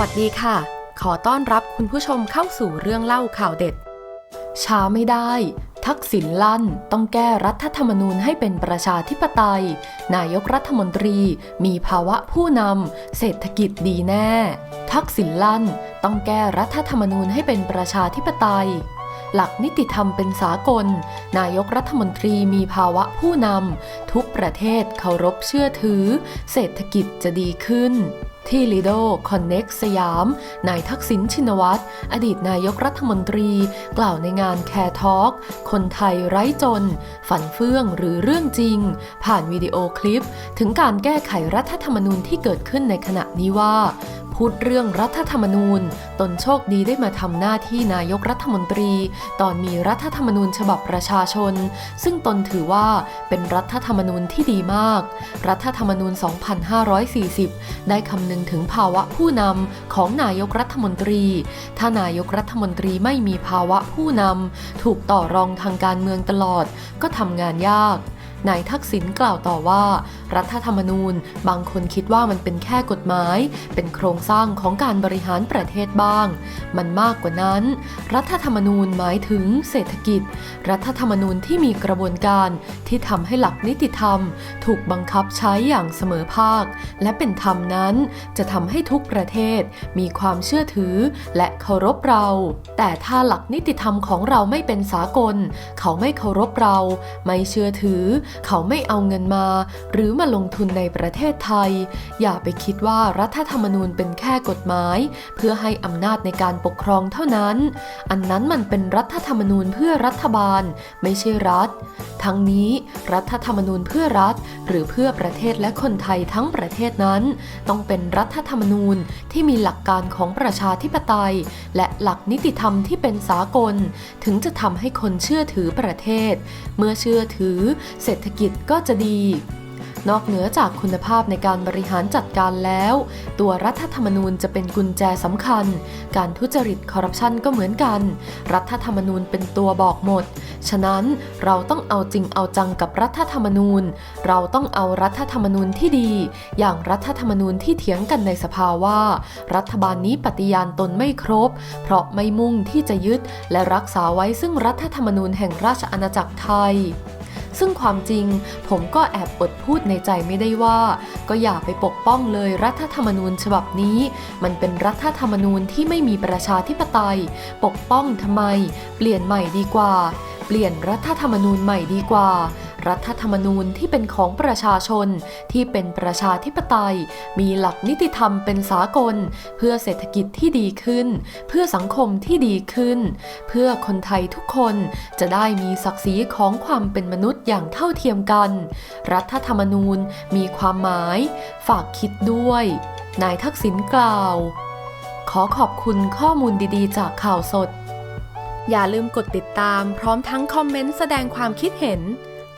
วัสดีค่ะ ขอต้อนรับคุณผู้ชมเข้าสู่เรื่องเล่าข่าวเด็ด ช้าไม่ได้ ทักษิณลั่นต้องแก้รัฐธรรมนูญให้เป็นประชาธิปไตย นายกรัฐมนตรี มีภาวะผู้นำเศรษฐกิจดีแน่ ทักษิณลั่นต้องแก้รัฐธรรมนูญให้เป็นประชาธิปไตยหลักนิติธรรมเป็นสากล นายกรัฐมนตรีมีภาวะผู้นำ ทุกประเทศเคารพเชื่อถือ เศรษฐกิจจะดีขึ้น ที่ลีโดคอนเน็กสยาม นายทักษิณชินวัตร อดีตนายกรัฐมนตรี กล่าวในงานแคร์ทอล์กคนไทยไร้จน ฝันเฟื่องหรือเรื่องจริง ผ่านวิดีโอคลิป ถึงการแก้ไขรัฐธรรมนูญที่เกิดขึ้นในขณะนี้ว่า พูดเรื่องรัฐธรรมนูญ ตนโชคดีได้มาทำหน้าที่นายกรัฐมนตรี ตอนมีรัฐธรรมนูญฉบับประชาชน ซึ่งตนถือว่าเป็นรัฐธรรมนูญที่ดีมาก รัฐธรรมนูญ 2540 ได้คำนึงถึงภาวะผู้นำของนายกรัฐมนตรี ถ้านายกรัฐมนตรีไม่มีภาวะผู้นำถูกต่อรองทางการเมืองตลอด ก็ทำงานยาก นายทักษิณกล่าวต่อว่า รัฐธรรมนูญบางคนคิดว่ามันเป็นแค่กฎหมาย เป็นโครงสร้างของการบริหารประเทศบ้าง มันมากกว่านั้น รัฐธรรมนูญหมายถึงเศรษฐกิจ รัฐธรรมนูญที่มีกระบวนการที่ทำให้หลักนิติธรรม ถูกบังคับใช้อย่างเสมอภาค และเป็นธรรมนั้นจะทำให้ทุกประเทศมีความเชื่อถือและเคารพเรา แต่ถ้าหลักนิติธรรมของเราไม่เป็นสากล เขาไม่เคารพเรา ไม่เชื่อถือเขาไม่เอาเงินมา หรือมาลงทุนในประเทศไทย อย่าไปคิดว่ารัฐธรรมนูญเป็นแค่กฎหมาย เพื่อให้อำนาจในการปกครองเท่านั้น อันนั้นมันเป็นรัฐธรรมนูญเพื่อรัฐบาล ไม่ใช่รัฐ ทั้งนี้รัฐธรรมนูญเพื่อรัฐ หรือเพื่อประเทศและคนไทยทั้งประเทศนั้น ต้องเป็นรัฐธรรมนูญที่มีหลักการของประชาธิปไตย และหลักนิติธรรมที่เป็นสากล ถึงจะทำให้คนเชื่อถือประเทศ เมื่อเชื่อถือเศรษฐกิจก็จะดี นอกเหนือจากคุณภาพในการบริหารจัดการแล้ว ตัวรัฐธรรมนูญจะเป็นกุญแจสำคัญ การทุจริตคอร์รัปชันก็เหมือนกัน รัฐธรรมนูญเป็นตัวบอกหมด ฉะนั้นเราต้องเอาจริงเอาจังกับรัฐธรรมนูญ เราต้องเอารัฐธรรมนูญที่ดี อย่างรัฐธรรมนูญที่เถียงกันในสภาว่า รัฐบาลนี้ปฏิญาณตนไม่ครบ เพราะไม่มุ่งที่จะยึดและรักษาไว้ซึ่งรัฐธรรมนูญแห่งราชอาณาจักรไทย ซึ่งความจริงผมก็แอบอดพูดในใจไม่ได้ว่า ก็อย่าไปปกป้องเลยรัฐธรรมนูญฉบับนี้ มันเป็นรัฐธรรมนูญที่ไม่มีประชาธิปไตย ปกป้องทำไม เปลี่ยนใหม่ดีกว่า เปลี่ยนรัฐธรรมนูญใหม่ดีกว่า รัฐธรรมนูญที่เป็นของประชาชนที่เป็นประชาธิปไตย มีหลักนิติธรรมเป็นสากล เพื่อเศรษฐกิจที่ดีขึ้น เพื่อสังคมที่ดีขึ้น เพื่อคนไทยทุกคนจะได้มีศักดิ์ศรีของความเป็นมนุษย์อย่างเท่าเทียมกัน รัฐธรรมนูญมีความหมาย ฝากคิดด้วย นายทักษิณกล่าว ขอขอบคุณข้อมูลดีๆ จากข่าวสด อย่าลืมกดติดตามพร้อมทั้งคอมเมนต์แสดงความคิดเห็น